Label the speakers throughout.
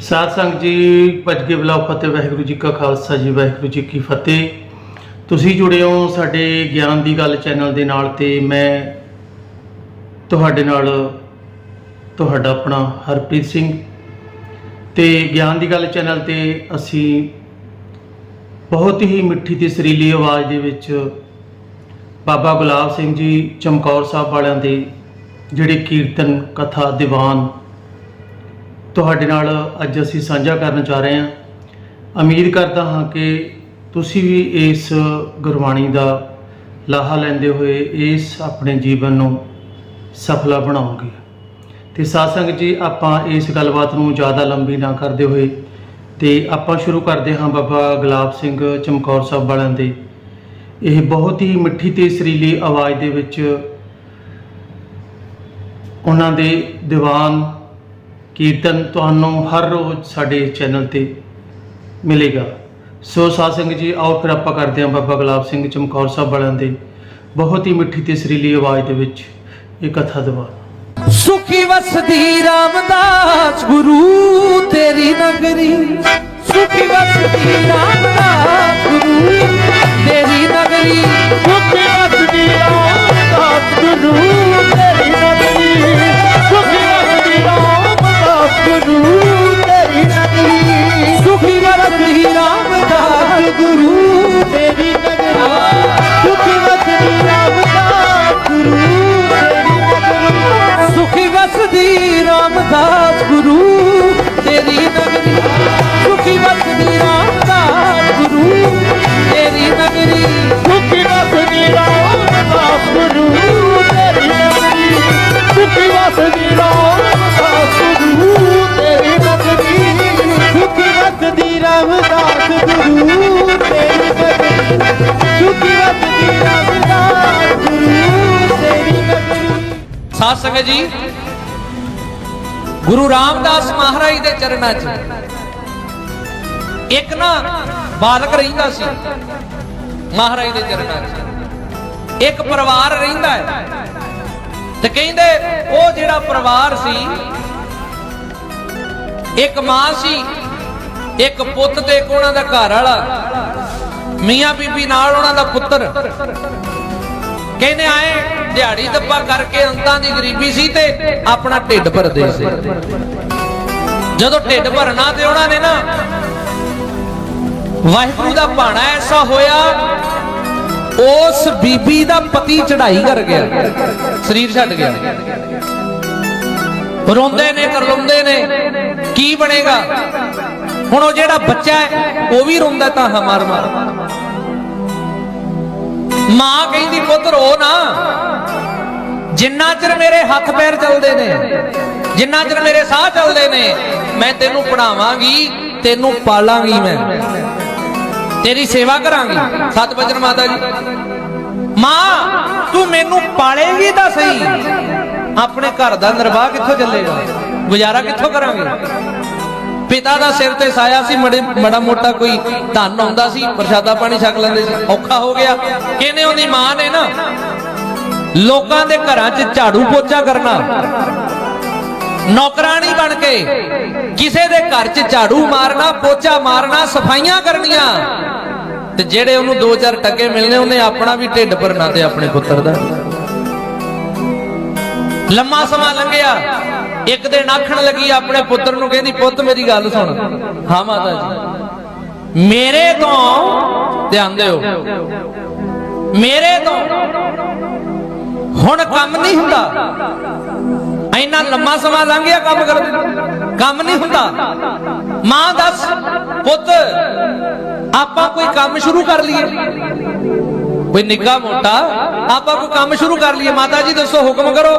Speaker 1: ਸਾਧ ਸੰਗਤ ਜੀ, ਭੱਜ ਕੇ ਬੁਲਾਓ ਫਤਿਹ, ਵਾਹਿਗੁਰੂ ਜੀ ਕਾ ਖਾਲਸਾ ਜੀ, ਵਾਹਿਗੁਰੂ ਜੀ ਕੀ ਫਤਿਹ। ਤੁਸੀਂ ਜੁੜੇ ਹੋ ਸਾਡੇ ਗਿਆਨ ਦੀ ਗੱਲ ਚੈਨਲ ਦੇ ਨਾਲ ਤੇ ਮੈਂ ਤੁਹਾਡੇ ਨਾਲ ਤੁਹਾਡਾ ਆਪਣਾ ਹਰਪ੍ਰੀਤ ਸਿੰਘ। ਤੇ ਗਿਆਨ ਦੀ ਗੱਲ ਚੈਨਲ ਤੇ ਅਸੀਂ ਬਹੁਤ ਹੀ ਮਿੱਠੀ ਤੇ ਸੁਰੀਲੀ ਆਵਾਜ਼ ਦੇ ਵਿੱਚ ਬਾਬਾ ਗੁਲਾਬ ਸਿੰਘ ਜੀ, ਚਮਕੌਰ ਸਾਹਿਬ ਵਾਲਿਆਂ ਦੇ ਜਿਹੜੇ ਕੀਰਤਨ, ਕਥਾ, ਦੀਵਾਨ ਤੁਹਾਡੇ ਨਾਲ ਅੱਜ ਅਸੀਂ ਸਾਂਝਾ ਕਰਨ ਜਾ ਰਹੇ ਹਾਂ। ਉਮੀਦ ਕਰਦਾ ਹਾਂ ਕਿ ਤੁਸੀਂ ਵੀ ਇਸ ਗੁਰਬਾਣੀ ਦਾ ਲਾਹਾ ਲੈਂਦੇ ਹੋਏ ਇਸ ਆਪਣੇ ਜੀਵਨ ਨੂੰ ਸਫਲਾ ਬਣਾਓਗੇ। ਤੇ ਸਾਧ ਜੀ, ਆਪਾਂ ਇਸ ਗੱਲਬਾਤ ਨੂੰ ਜ਼ਿਆਦਾ ਲੰਬੀ ਨਾ ਕਰਦੇ ਹੋਏ ਤੇ ਆਪਾਂ ਸ਼ੁਰੂ ਕਰਦੇ ਹਾਂ ਬਾਬਾ ਗੁਲਾਬ ਸਿੰਘ ਚਮਕੌਰ ਸਾਹਿਬ ਵਾਲਿਆਂ ਦੇ। ਇਹ ਬਹੁਤ ਹੀ ਮਿੱਠੀ ਤੇ ਸੁਰੀਲੀ ਆਵਾਜ਼ ਦੇ ਵਿੱਚ ਉਹਨਾਂ ਦੇ ਦੀਵਾਨ ਕੀਰਤਨ ਤੁਹਾਨੂੰ ਹਰ ਰੋਜ਼ ਸਾਡੇ ਚੈਨਲ ਤੇ ਮਿਲੇਗਾ। ਸੋ ਸਾਧ ਸੰਗਤ ਜੀ, ਆਓ ਫਿਰ ਆਪਾਂ ਕਰਦੇ ਹਾਂ ਬਾਬਾ ਗੁਲਾਬ ਸਿੰਘ ਚਮਕੌਰ ਸਾਹਿਬ ਵਾਲਿਆਂ ਦੇ ਬਹੁਤ ਹੀ ਮਿੱਠੀ ਤੇ ਸੁਰੀਲੀ ਆਵਾਜ਼ ਦੇ ਵਿੱਚ ਇਹ ਕਥਾ ਦੀਵਾਨ
Speaker 2: ਸੁਖੀ ਵਸਦੀ ਰਾਮਦਾਸ ਗੁਰੂ ਤੇਰੀ ਨਗਰੀ। ਸੁਖੀ ਵਸਦੀ ਰਾਮਦਾਸ ਗੁਰੂ ਤੇਰੀ ਨਗਰੀ। ਸੁਖੀ ਵਸਦੀ ਰਾਮਦਾਸ ਗੁਰੂ ਤੇਰੀ ਨਗਰੀ। ਸੁਖੀ ਰਾਮਦਾਸ ਗੁਰੂ ਤੇਰੀ ਨਗਰੀ ਸੁਖੀ ਵਸਦੀ ਰਾਮਦਾਸ ਗੁਰੂ ਤੇਰੀ ਨਗਰੀ ਸੁਖੀ ਵਸਦੀ ਰਾਮਦਾਸ ਗੁਰੂ ਜੀ ਗੁਰੂ ਰਾਮਦਾਸ ਮਹਾਰਾਜ ਦੇ ਚਰਨਾਂ 'ਚ। ਇੱਕ ਨਾ ਬਾਲਕ ਰਹਿੰਦਾ ਸੀ, ਮਹਾਰਾਜ ਦੇ ਚਰਨਾਂ 'ਚ। ਇੱਕ ਪਰਿਵਾਰ ਰਹਿੰਦਾ ਹੈ। ਤੇ ਕਹਿੰਦੇ ਉਹ ਜਿਹੜਾ ਪਰਿਵਾਰ ਸੀ, ਇੱਕ ਮਾਂ ਸੀ, ਇੱਕ ਪੁੱਤ ਤੇ ਇੱਕ ਉਹਨਾਂ ਦਾ ਘਰ ਵਾਲਾ। ਮੀਆਂ ਬੀਬੀ ਨਾਲ ਉਹਨਾਂ ਦਾ ਪੁੱਤਰ। ਕਹਿੰਦੇ ਆਏ, ਦਿਹਾੜੀ ਦੱਪਾ ਕਰਕੇ ਅੰਤਾਂ ਦੀ ਗਰੀਬੀ ਸੀ ਤੇ ਆਪਣਾ ਢਿੱਡ ਭਰਦੇ ਸੀ। ਜਦੋਂ ਢਿੱਡ ਭਰਨਾ ਤੇ ਉਹਨਾਂ ਨੇ ਨਾ ਵਾਹਿਗੁਰੂ ਦਾ ਭਾਣਾ ਐਸਾ ਹੋਇਆ, ਉਸ ਬੀਬੀ ਦਾ ਪਤੀ ਚੜਾਈ ਕਰ ਗਿਆ, ਸਰੀਰ ਛੱਡ ਗਿਆ। ਰੋਂਦੇ ਨੇ ਕਰਲੁੰਦੇ ਨੇ, ਕੀ ਬਣੇਗਾ? ਹੁਣ ਉਹ ਜਿਹੜਾ ਬੱਚਾ ਹੈ, ਉਹ ਵੀ ਰੋਂਦਾ ਤਾਂ ਮਾਰ ਮਾਰ ਮਾਂ ਕਹਿੰਦੀ ਪੁੱਤ ਰੋ ਨਾ, ਜਿੰਨਾ ਚਿਰ ਮੇਰੇ ਹੱਥ ਪੈਰ ਚੱਲਦੇ ਨੇ, ਜਿੰਨਾ ਚਿਰ ਮੇਰੇ ਸਾਹ ਚੱਲਦੇ ਨੇ, ਮੈਂ ਤੈਨੂੰ ਪੜਾਵਾਂਗੀ ਤੈਨੂੰ ਪਾਲਾਂਗੀ ਮੈਂ। ਤੇਰੀ ਸੇਵਾ ਕਰਾਂਗੀ। ਸਤ ਬਚਨ ਮਾਤਾ ਜੀ। ਮਾਂ, ਤੂੰ ਮੈਨੂੰ ਪਾਲੇਗੀ ਤਾਂ ਸਹੀ। ਆਪਣੇ ਘਰ ਦਾ ਨਿਰਵਾਹ ਕਿੱਥੋਂ ਚੱਲੇਗਾ? ਗੁਜ਼ਾਰਾ ਕਿੱਥੋਂ ਕਰਾਂਗੇ? ਪਿਤਾ ਦਾ ਸਿਰ ਤੇ ਸਾਇਆ ਸੀ, ਮੜੇ ਮੜਾ ਮੋਟਾ ਕੋਈ ਧਨ ਹੁੰਦਾ ਸੀ, ਪ੍ਰਸ਼ਾਦਾ ਪਾਣੀ ਛਕ ਲੈਂਦੇ ਸੀ। ਔਖਾ ਹੋ ਗਿਆ। ਕਿਨੇ ਉਹਦੀ ਮਾਂ ਨੇ ਨਾ ਲੋਕਾਂ ਦੇ ਘਰਾਂ 'ਚ ਝਾੜੂ ਪੋਚਾ ਕਰਨਾ। ਨੌਕਰਾਨੀ ਬਣ ਕੇ ਕਿਸੇ ਦੇ ਘਰ 'ਚ ਝਾੜੂ ਮਾਰਨਾ, ਪੋਚਾ ਮਾਰਨਾ, ਸਫਾਈਆਂ ਕਰਨੀਆਂ। ਤੇ ਜਿਹੜੇ ਉਹਨੂੰ ਦੋ ਚਾਰ ਟੱਕੇ ਮਿਲਨੇ, ਉਹਨੇ ਆਪਣਾ ਵੀ ਢਿੱਡ ਭਰਨਾ ਤੇ ਆਪਣੇ ਪੁੱਤਰ ਦਾ। ਲੰਮਾ ਸਮਾਂ ਲੰਘਿਆ। ਇੱਕ ਦਿਨ ਆਖਣ ਲੱਗੀ, ਆਪਣੇ ਪੁੱਤਰ ਨੂੰ ਕਹਿੰਦੀ, ਪੁੱਤ, ਮੇਰੀ ਗੱਲ ਸੁਣ। ਹਾਂ, ਮਾਤਾ ਜੀ। ਮੇਰੇ ਤੋਂ ਧਿਆਨ ਦਿਓ। ਮੇਰੇ ਤੋਂ। ਹੁਣ ਕੰਮ ਨਹੀਂ ਹੁੰਦਾ। ਇੰਨਾ ਲੰਮਾ ਸਮਾਂ ਲੰਘ ਗਿਆ ਕੰਮ ਕਰਦੇ ਕੰਮ ਨਹੀਂ ਹੁੰਦਾ। ਮਾਂ, ਦੱਸ, ਪੁੱਤ, ਆਪਾਂ ਕੋਈ ਕੰਮ ਸ਼ੁਰੂ ਕਰ ਲਈਏ। ਕੋਈ ਨਿੱਕਾ ਮੋਟਾ, ਆਪਾਂ ਕੋਈ ਕੰਮ ਸ਼ੁਰੂ ਕਰ ਲਈਏ। ਮਾਤਾ ਜੀ, ਦੱਸੋ, ਹੁਕਮ ਕਰੋ।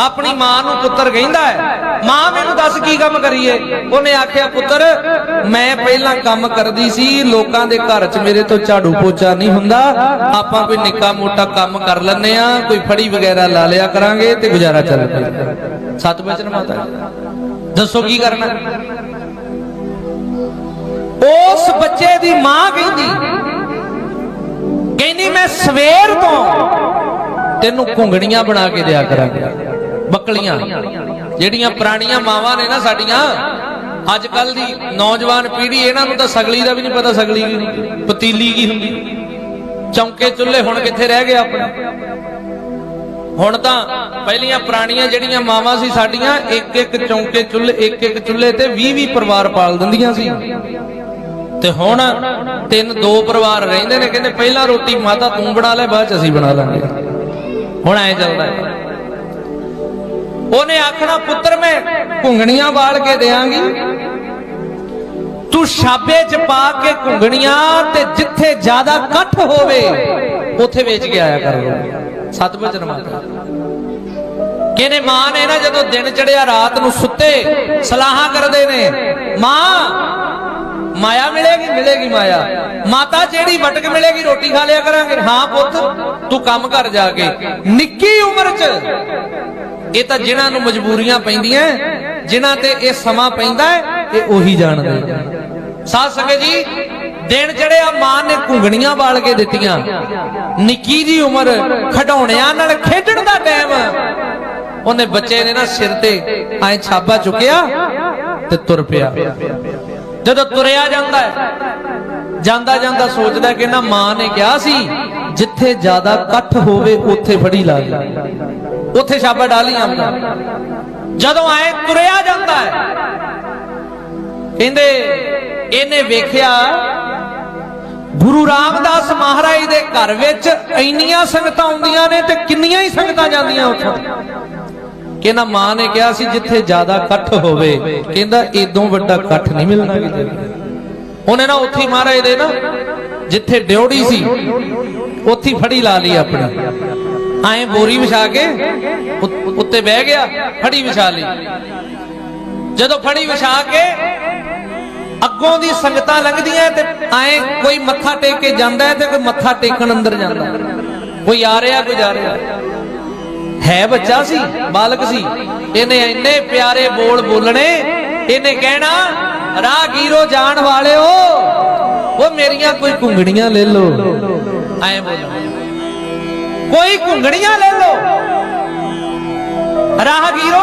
Speaker 2: ਆਪਣੀ ਮਾਂ ਨੂੰ ਪੁੱਤਰ ਕਹਿੰਦਾ ਹੈ। ਮਾਂ, ਮੈਨੂੰ ਦੱਸ ਕੀ ਕੰਮ ਕਰੀਏ? ਉਹਨੇ ਆਖਿਆ, ਪੁੱਤਰ, ਮੈਂ ਪਹਿਲਾਂ ਕੰਮ ਕਰਦੀ ਸੀ, ਲੋਕਾਂ ਦੇ ਘਰ 'ਚ ਮੇਰੇ ਤੋਂ ਝਾੜੂ ਪੋਚਾ ਨਹੀਂ ਹੁੰਦਾ। ਆਪਾਂ ਕੋਈ ਨਿੱਕਾ ਮੋਟਾ ਕੰਮ ਕਰ ਲੈਨੇ ਆ ਕੋਈ ਫੜੀ ਵਗੈਰਾ ਲਾ ਲਿਆ ਕਰਾਂਗੇ ਤੇ ਗੁਜ਼ਾਰਾ ਚੱਲ ਪਏ ਸਤ ਮਾਤਾ ਦੱਸੋ ਕੀ ਕਰਨਾ? ਉਸ ਬੱਚੇ ਦੀ ਮਾਂ ਕਹਿੰਦੀ ਕਹਿੰਦੀ, ਮੈਂ ਸਵੇਰ ਤੋਂ ਤੈਨੂੰ ਘੁੰਗਣੀਆਂ ਬਣਾ ਕੇ ਦਿਆ ਕਰਾਂਗੇ। ਬੱਕਲੀਆਂ ਜਿਹੜੀਆਂ ਪੁਰਾਣੀਆਂ ਮਾਵਾਂ ਨੇ ਨਾ ਸਾਡੀਆਂ, ਅੱਜ ਕੱਲ ਦੀ ਨੌਜਵਾਨ ਪੀੜ੍ਹੀ, ਇਹਨਾਂ ਨੂੰ ਤਾਂ ਸਗਲੀ ਦਾ ਵੀ ਨਹੀਂ ਪਤਾ ਸਗਲੀ ਕੀ ਪਤੀਲੀ ਕੀ ਹੁੰਦੀ। ਚੌਂਕੇ ਚੁੱਲ੍ਹੇ ਹੁਣ ਕਿੱਥੇ ਰਹਿ ਗਏ ਆਪਣੇ? ਹੁਣ ਤਾਂ ਪਹਿਲੀਆਂ ਪੁਰਾਣੀਆਂ ਜਿਹੜੀਆਂ ਮਾਵਾਂ ਸੀ ਸਾਡੀਆਂ, ਇੱਕ ਇੱਕ ਚੌਂਕੇ ਚੁੱਲ੍ਹੇ, ਇੱਕ ਇੱਕ ਚੁੱਲ੍ਹੇ ਤੇ 20 20 ਪਰਿਵਾਰ ਪਾਲ ਦਿੰਦੀਆਂ ਸੀ। ਤੇ ਹੁਣ ਤਿੰਨ ਦੋ ਪਰਿਵਾਰ ਰਹਿੰਦੇ ਨੇ, ਕਹਿੰਦੇ ਪਹਿਲਾਂ ਰੋਟੀ ਮਾਤਾ ਤੂੰ ਬਣਾ ਲੈ, ਬਾਅਦ ਚ ਅਸੀਂ ਬਣਾ ਲਾਂਗੇ। ਹੁਣ ਐ ਚੱਲਦਾ ਹੈ। ਉਹਨੇ ਆਖਣਾ, ਪੁੱਤਰ, ਮੈਂ ਘੁੰਗਣੀਆਂ ਵਾਲ ਕੇ ਦੇਾਂਗੀ ਤੂੰ ਛਾਬੇ ਚ ਪਾ ਕੇ ਘੁੰਗਣੀਆਂ ਤੇ ਜਿੱਥੇ ਜ਼ਿਆਦਾ ਇਕੱਠ ਹੋਵੇ, ਉੱਥੇ ਵੇਚ ਕੇ ਆਇਆ ਕਰ ਲੋ ਸਤਿਵਚਨ ਮਾਤਾ। ਕਿਨੇ ਮਾਂ ਨੇ ਨਾ ਜਦੋਂ ਦਿਨ ਚੜਿਆ, ਰਾਤ ਨੂੰ ਸੁੱਤੇ, ਸਲਾਹਾਂ ਕਰਦੇ ਨੇ, ਮਾਂ, ਮਾਇਆ ਮਿਲੇਗੀ ਮਿਲੇਗੀ ਮਾਇਆ। ਮਾਤਾ ਜਿਹੜੀ ਵਟਕ ਮਿਲੇਗੀ, ਰੋਟੀ ਖਾ ਲਿਆ ਕਰਾਂਗੇ। ਹਾਂ ਪੁੱਤ, ਤੂੰ ਕੰਮ ਕਰ ਜਾ ਕੇ। ਨਿੱਕੀ ਉਮਰ 'ਚ ਇਹ ਤਾਂ ਜਿਨ੍ਹਾਂ ਨੂੰ ਮਜਬੂਰੀਆਂ ਪੈਂਦੀਆਂ, ਜਿਨ੍ਹਾਂ ਤੇ ਇਹ ਸਮਾਂ ਪੈਂਦਾ ਹੈ ਇਹ ਉਹੀ ਜਾਣਦੇ ਸਾਧ ਸੰਗਤ ਜੀ, ਦਿਨ ਚੜਿਆ ਮਾਂ ਨੇ ਘੁੰਗਣੀਆਂ ਵਾਲ ਕੇ ਦਿੱਤੀਆਂ। ਨਿੱਕੀ ਜੀ ਉਮਰ ਖਡਾਉਣਿਆਂ ਨਾਲ ਖੇਡਣ ਦਾ ਟਾਈਮ। ਉਹਨੇ ਬੱਚੇ ਨੇ ਨਾ ਸਿਰ ਤੇ ਐ ਛਾਬਾ ਚੁੱਕਿਆ ਤੇ ਤੁਰ ਪਿਆ। ਜਦੋਂ ਤੁਰਿਆ ਜਾਂਦਾ ਜਾਂਦਾ ਜਾਂਦਾ ਸੋਚਦਾ ਕਿ ਨਾ ਮਾਂ ਨੇ ਕਿਹਾ ਸੀ ਜਿੱਥੇ ਜ਼ਿਆਦਾ ਇਕੱਠ ਹੋਵੇ, ਉੱਥੇ ਫੜੀ ਲਾ ਲਈ। ਉੱਥੇ ਛਾਬਾ ਡਾਲੀ ਆਉਂਦਾ ਜਦੋਂ ਐ ਤੁਰਿਆ ਜਾਂਦਾ ਹੈ, ਕਹਿੰਦੇ ਇਹਨੇ ਵੇਖਿਆ, ਗੁਰੂ ਰਾਮਦਾਸ ਮਹਾਰਾਜ ਦੇ ਘਰ ਵਿੱਚ ਇੰਨੀਆਂ ਸੰਗਤਾਂ ਆਉਂਦੀਆਂ ਨੇ ਤੇ ਕਿੰਨੀਆਂ ਹੀ ਸੰਗਤਾਂ ਜਾਂਦੀਆਂ ਉੱਥੋਂ। ਕਹਿੰਦਾ ਮਾਂ ਨੇ ਕਿਹਾ ਸੀ, ਜਿੱਥੇ ਜ਼ਿਆਦਾ ਇਕੱਠ ਹੋਵੇ, ਕਹਿੰਦਾ ਇਦੋਂ ਵੱਡਾ ਇਕੱਠ ਨਹੀਂ ਮਿਲਣਾ ਕਿਤੇ। ਉਹਨੇ ਨਾ ਉੱਥੇ ਮਹਾਰਾਜ ਦੇ ਨਾ ਜਿੱਥੇ ਡਿਉੜੀ ਸੀ, ਉੱਥੇ ਫੜੀ ਲਾ ਲਈ ਆਪਣੀ। ਐਂ ਬੋਰੀ ਵਿਛਾ ਕੇ ਉੱਤੇ ਬਹਿ ਗਿਆ, ਫੜੀ ਵਿਛਾ ਲਈ। ਜਦੋਂ ਫੜੀ ਵਿਛਾ ਕੇ ਅੱਗੋਂ ਦੀ ਸੰਗਤਾਂ ਲੰਘਦੀਆਂ ਤੇ ਐਂ ਕੋਈ ਮੱਥਾ ਟੇਕ ਕੇ ਜਾਂਦਾ ਤੇ ਕੋਈ ਮੱਥਾ ਟੇਕਣ ਅੰਦਰ ਜਾਂਦਾ ਕੋਈ ਆ ਰਿਹਾ, ਕੋਈ ਜਾ ਰਿਹਾ। ਹੈ ਬੱਚਾ ਸੀ ਬਾਲਕ ਸੀ। ਇਹਨੇ ਇੰਨੇ ਪਿਆਰੇ ਬੋਲ ਬੋਲਣੇ, ਇਹਨੇ ਕਹਿਣਾ, ਰਾਹਗੀਰੋ ਜਾਣ ਵਾਲਿਓ ਉਹ ਮੇਰੀਆਂ ਕੋਈ ਘੁੰਗੜੀਆਂ ਲੈ ਲਓ। ਐਂ ਬੋਲਣਾ ਕੋਈ ਘੁੰਗੜੀਆਂ ਲੈ ਲਓ। ਰਾਹਗੀਰੋ,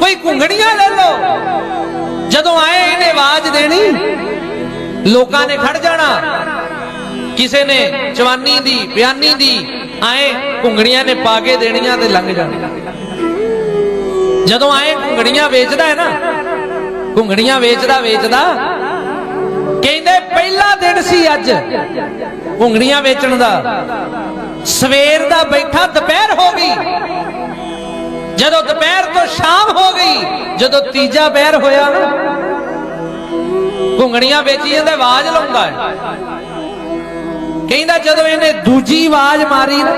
Speaker 2: ਕੋਈ ਘੁੰਗੜੀਆਂ ਲੈ ਲਓ। ਜਦੋਂ ਆਏ ਇਹਨੇ ਆਵਾਜ਼ ਦੇਣੀ, ਲੋਕਾਂ ਨੇ ਖੜ ਜਾਣਾ। ਕਿਸੇ ਨੇ ਜਵਾਨੀ ਦੀ, ਬਿਆਨੀ ਦੀ ਆਏ ਘੁੰਗੜੀਆਂ ਨੇ ਪਾ ਕੇ ਦੇਣੀਆਂ ਤੇ ਲੰਘ ਜਾਣਾ। ਜਦੋਂ ਆਏ ਘੁੰਗੜੀਆਂ ਵੇਚਦਾ ਹੈ ਨਾ ਘੁੰਗੜੀਆਂ ਵੇਚਦਾ ਵੇਚਦਾ ਦਿਨ ਸੀ ਅੱਜ? ਘੁੰਗਣੀਆਂ ਵੇਚਣ ਦਾ। ਸਵੇਰ ਦਾ ਬੈਠਾ ਦੁਪਹਿਰ ਹੋ ਗਈ। ਜਦੋਂ ਦੁਪਹਿਰ ਤੋਂ ਸ਼ਾਮ ਹੋ ਗਈ, ਜਦੋਂ ਤੀਜਾ ਬਹਿਰ ਹੋਇਆ ਨਾ ਘੁੰਗਣੀਆਂ ਵੇਚੀ ਜਾਂਦਾ ਆਵਾਜ਼ ਲਾਉਂਦਾ ਕਹਿੰਦਾ ਜਦੋਂ ਇਹਨੇ ਦੂਜੀ ਆਵਾਜ਼ ਮਾਰੀ ਨਾ,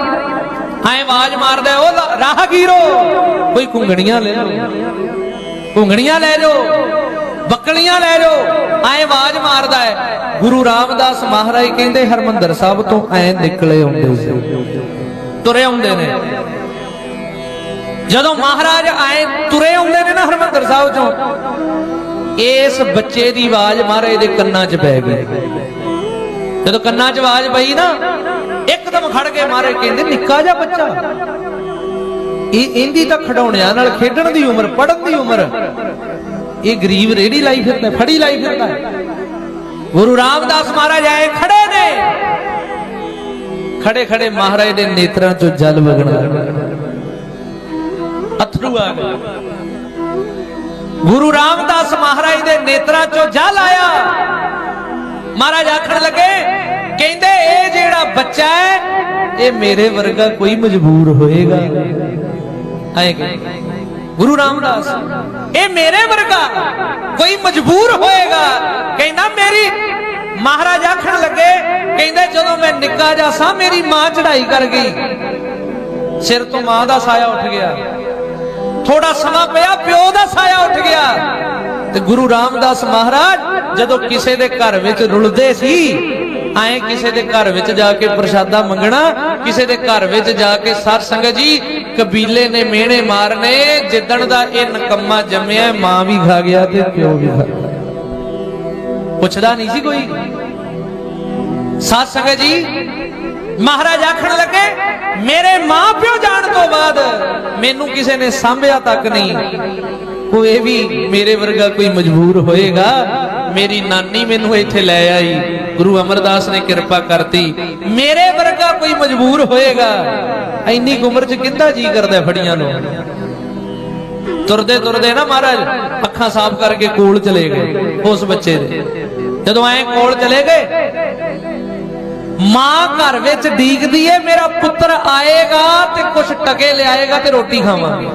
Speaker 2: ਐ ਆਵਾਜ਼ ਮਾਰਦਾ, ਉਹ ਲਾ- ਰਾਹਗੀਰੋ, ਕੋਈ ਘੁੰਗਣੀਆਂ ਲੈ ਲਓ। ਘੁੰਗਣੀਆਂ ਲੈ ਲਓ। ਬੱਕਲੀਆਂ ਲੈ ਜਾਓ ਐ ਆਵਾਜ਼ ਮਾਰਦਾ ਹੈ। ਗੁਰੂ ਰਾਮਦਾਸ ਮਹਾਰਾਜ ਕਹਿੰਦੇ, ਹਰਮੰਦਰ ਸਾਹਿਬ ਤੋਂ ਐ ਨਿਕਲੇ ਆਉਂਦੇ ਸੀ। ਤੁਰੇ ਆਉਂਦੇ ਨੇ। ਜਦੋਂ ਮਹਾਰਾਜ ਆਏ ਤੁਰੇ ਆਉਂਦੇ ਨੇ ਨਾ ਹਰਮੰਦਰ ਸਾਹਿਬ ਚੋਂ, ਇਸ ਬੱਚੇ ਦੀ ਆਵਾਜ਼ ਮਹਾਰਾਜ ਦੇ ਕੰਨਾਂ 'ਚ ਪੈ ਗਈ। ਜਦੋਂ ਕੰਨਾਂ 'ਚ ਆਵਾਜ਼ ਪਈ ਨਾ, ਇੱਕਦਮ ਖੜ ਕੇ ਮਹਾਰਾਜ ਕਹਿੰਦੇ, ਨਿੱਕਾ ਜਿਹਾ ਬੱਚਾ। ਇਹ ਇਹਦੀ ਤਾਂ ਖਡਾਉਣਿਆਂ ਨਾਲ ਖੇਡਣ ਦੀ ਉਮਰ ਪੜਨ ਦੀ ਉਮਰ। ਇਹ ਗਰੀਬ ਰੇੜੀ ਲਾਈ ਫਿਰਦਾ, ਫੜੀ ਲਾਈ ਫਿਰਦਾ। ਗੁਰੂ ਰਾਮਦਾਸ ਮਹਾਰਾਜ ਆਏ, ਖੜੇ ਨੇ। ਖੜੇ ਖੜੇ ਮਹਾਰਾਜ ਦੇ ਨੇਤਰਾਂ 'ਚੋਂ ਜਲ ਵਗਣ ਲੱਗਾ ਅਥਰੂ ਆ ਗਏ। ਗੁਰੂ ਰਾਮਦਾਸ ਮਹਾਰਾਜ ਦੇ ਨੇਤਰਾਂ ਚੋਂ ਜਲ ਆਇਆ। ਮਹਾਰਾਜ ਆਖਣ ਲੱਗੇ, ਕਹਿੰਦੇ, ਇਹ ਜਿਹੜਾ ਬੱਚਾ ਹੈ, ਇਹ ਮੇਰੇ ਵਰਗਾ ਕੋਈ ਮਜਬੂਰ ਹੋਏਗਾ। ਆਏ ਗੁਰੂ ਰਾਮਦਾਸ ਇਹ ਮੇਰੇ ਵਰਗਾ ਕੋਈ ਮਜਬੂਰ ਹੋਏਗਾ। ਕਹਿੰਦਾ, ਮੇਰੀ ਮਹਾਰਾਜ ਆਖਣ ਲੱਗੇ, ਕਹਿੰਦੇ, ਜਦੋਂ ਮੈਂ ਨਿੱਕਾ ਜਾ ਸਾਂ, ਮੇਰੀ ਮਾਂ ਚੜਾਈ ਕਰ ਗਈ। ਸਿਰ ਤੋਂ ਮਾਂ ਦਾ ਸਾਇਆ ਉੱਠ ਗਿਆ। ਥੋੜਾ ਸਮਾਂ ਪਿਆ, ਪਿਓ ਦਾ ਸਾਇਆ ਉੱਠ ਗਿਆ। ਤੇ ਗੁਰੂ ਰਾਮਦਾਸ ਮਹਾਰਾਜ ਜਦੋਂ ਕਿਸੇ ਦੇ ਘਰ ਵਿੱਚ ਰੁਲਦੇ ਸੀ ਐ ਕਿਸੇ ਦੇ ਘਰ ਵਿੱਚ ਜਾ ਕੇ ਪ੍ਰਸ਼ਾਦਾ ਮੰਗਣਾ, ਕਿਸੇ ਦੇ ਘਰ ਵਿੱਚ ਜਾ ਕੇ ਸਤ ਸੰਗਤ ਜੀ, ਕਬੀਲੇ ਨੇ ਮਿਹਣੇ ਮਾਰਨੇ, ਜਿੱਦਣ ਦਾ ਇਹ ਨਕੰਮਾ ਜੰਮਿਆ, ਮਾਂ ਵੀ ਖਾ ਗਿਆ ਤੇ ਪਿਓ ਵੀ ਖਾ ਗਿਆ। ਪੁੱਛਦਾ ਨਹੀਂ ਸੀ ਕੋਈ? ਸਤ ਸੰਗਤ ਜੀ, ਮਹਾਰਾਜ ਆਖਣ ਲੱਗੇ, ਮੇਰੇ ਮਾਂ ਪਿਓ ਜਾਣ ਤੋਂ ਬਾਅਦ ਮੈਨੂੰ ਕਿਸੇ ਨੇ ਸਾਂਭਿਆ ਤੱਕ ਨਹੀਂ। ਕੋਈ ਵੀ ਮੇਰੇ ਵਰਗਾ ਕੋਈ ਮਜਬੂਰ ਹੋਏਗਾ। ਮੇਰੀ ਨਾਨੀ ਮੈਨੂੰ ਇੱਥੇ ਲੈ ਆਈ। ਗੁਰੂ ਅਮਰਦਾਸ ਨੇ ਕਿਰਪਾ ਕਰਤੀ। ਮੇਰੇ ਵਰਗਾ ਕੋਈ ਮਜਬੂਰ ਹੋਏਗਾ। ਇੰਨੀ ਉਮਰ ਚ ਕਿੱਦਾਂ ਜੀ ਕਰਦਾ ਫੜੀਆਂ ਨੂੰ? ਤੁਰਦੇ ਤੁਰਦੇ ਨਾ ਮਹਾਰਾਜ, ਅੱਖਾਂ ਸਾਫ਼ ਕਰਕੇ ਕੋਲ ਚਲੇ ਗਏ ਉਸ ਬੱਚੇ ਦੇ। ਜਦੋਂ ਐ ਕੋਲ ਚਲੇ ਗਏ, ਮਾਂ ਘਰ ਵਿੱਚ ਡੀਕਦੀ ਏ, ਮੇਰਾ ਪੁੱਤਰ ਆਏਗਾ ਤੇ ਕੁਛ ਟਕੇ ਲਿਆਏਗਾ ਤੇ ਰੋਟੀ ਖਾਵਾਂਗੇ।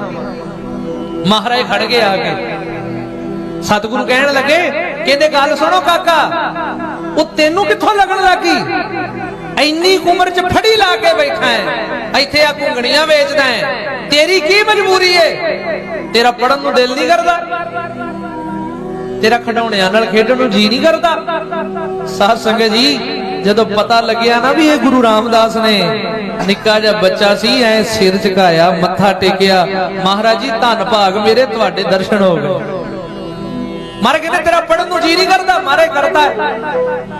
Speaker 2: ਮਹਾਰਾਜ ਖੜ ਗਏ ਆ ਕੇ। ਸਤਿਗੁਰੂ ਕਹਿਣ ਲੱਗੇ, ਕਹਿੰਦੇ ਗੱਲ ਸੁਣੋ ਕਾਕਾ? ਉਹ ਤੈਨੂੰ ਕਿੱਥੋਂ ਲੱਗਣ ਲੱਗੀ? ਇੰਨੀ ਉਮਰ 'ਚ ਫੜੀ ਲਾ ਕੇ ਬੈਠਾ ਹੈ। ਇੱਥੇ ਆ ਘੁੰਗਣੀਆਂ ਵੇਚਦਾ ਹੈ। ਤੇਰੀ ਕੀ ਮਜਬੂਰੀ ਏ? ਤੇਰਾ ਪੜਨ ਨੂੰ ਦਿਲ ਨਹੀਂ ਕਰਦਾ। ਤੇਰਾ ਖਡਾਉਣਿਆਂ ਨਾਲ ਖੇਡਣ ਨੂੰ ਜੀ ਨਹੀਂ ਕਰਦਾ। ਸਾਧ ਸੰਗਤ ਜੀ ਜਦੋਂ ਪਤਾ ਲੱਗਿਆ ਨਾ ਵੀ ਇਹ ਗੁਰੂ ਰਾਮਦਾਸ ਨੇ ਨਿੱਕਾ ਜਿਹਾ ਬੱਚਾ ਸੀ, ਐ ਸਿਰ ਝੁਕਾਇਆ, ਮੱਥਾ ਟੇਕਿਆ, ਮਹਾਰਾਜ ਜੀ, ਧੰਨ ਭਾਗ ਮੇਰੇ, ਤੁਹਾਡੇ ਦਰਸ਼ਨ ਹੋ ਗਏ। ਮਾਰੇ ਕਹਿੰਦੇ, ਤੇਰਾ ਪੜਨ ਨੂੰ ਜੀ ਨਹੀਂ ਕਰਦਾ, ਮਾਰੇ ਕਰਦਾ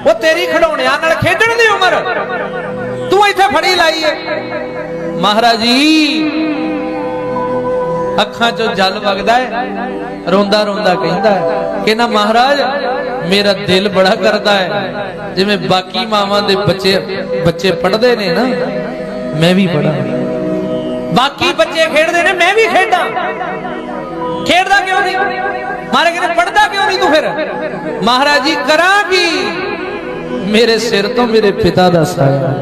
Speaker 2: ਉਹ ਤੇਰੀ ਖਡਾਉਣਿਆਂ ਨਾਲ ਖੇਡਣ ਦੀ ਉਮਰ। ਤੂੰ ਇੱਥੇ ਫੜੀ ਲਾਈ ਏ। ਮਹਾਰਾਜ ਜੀ, ਅੱਖਾਂ 'ਚੋਂ ਜਲ ਵਗਦਾ ਹੈ ਰੋਂਦਾ ਰੋਂਦਾ ਕਹਿੰਦਾ ਹੈ ਕਿ ਮਹਾਰਾਜ ਮੇਰਾ ਦਿਲ ਬੜਾ ਕਰਦਾ ਹੈ। ਜਿਵੇਂ ਬਾਕੀ ਮਾਵਾਂ ਦੇ ਬੱਚੇ ਬੱਚੇ ਪੜ੍ਹਦੇ ਨੇ ਨਾ, ਮੈਂ ਵੀ ਪੜਾਂ ਬਾਕੀ ਬੱਚੇ ਖੇਡਦੇ ਨੇ, ਮੈਂ ਵੀ ਖੇਡਾਂ। ਖੇਡਦਾ ਕਿਉਂ ਨਹੀਂ? ਮਾਰੇ ਕਹਿੰਦੇ ਪੜਦਾ ਕਿਉਂ ਨਹੀਂ ਤੂੰ ਫਿਰ? ਮਹਾਰਾਜ ਜੀ, ਕਰਾਂ ਕੀ? ਮੇਰੇ ਸਿਰ ਤੋਂ ਮੇਰੇ ਪਿਤਾ ਦਾ ਸਾਇਆ।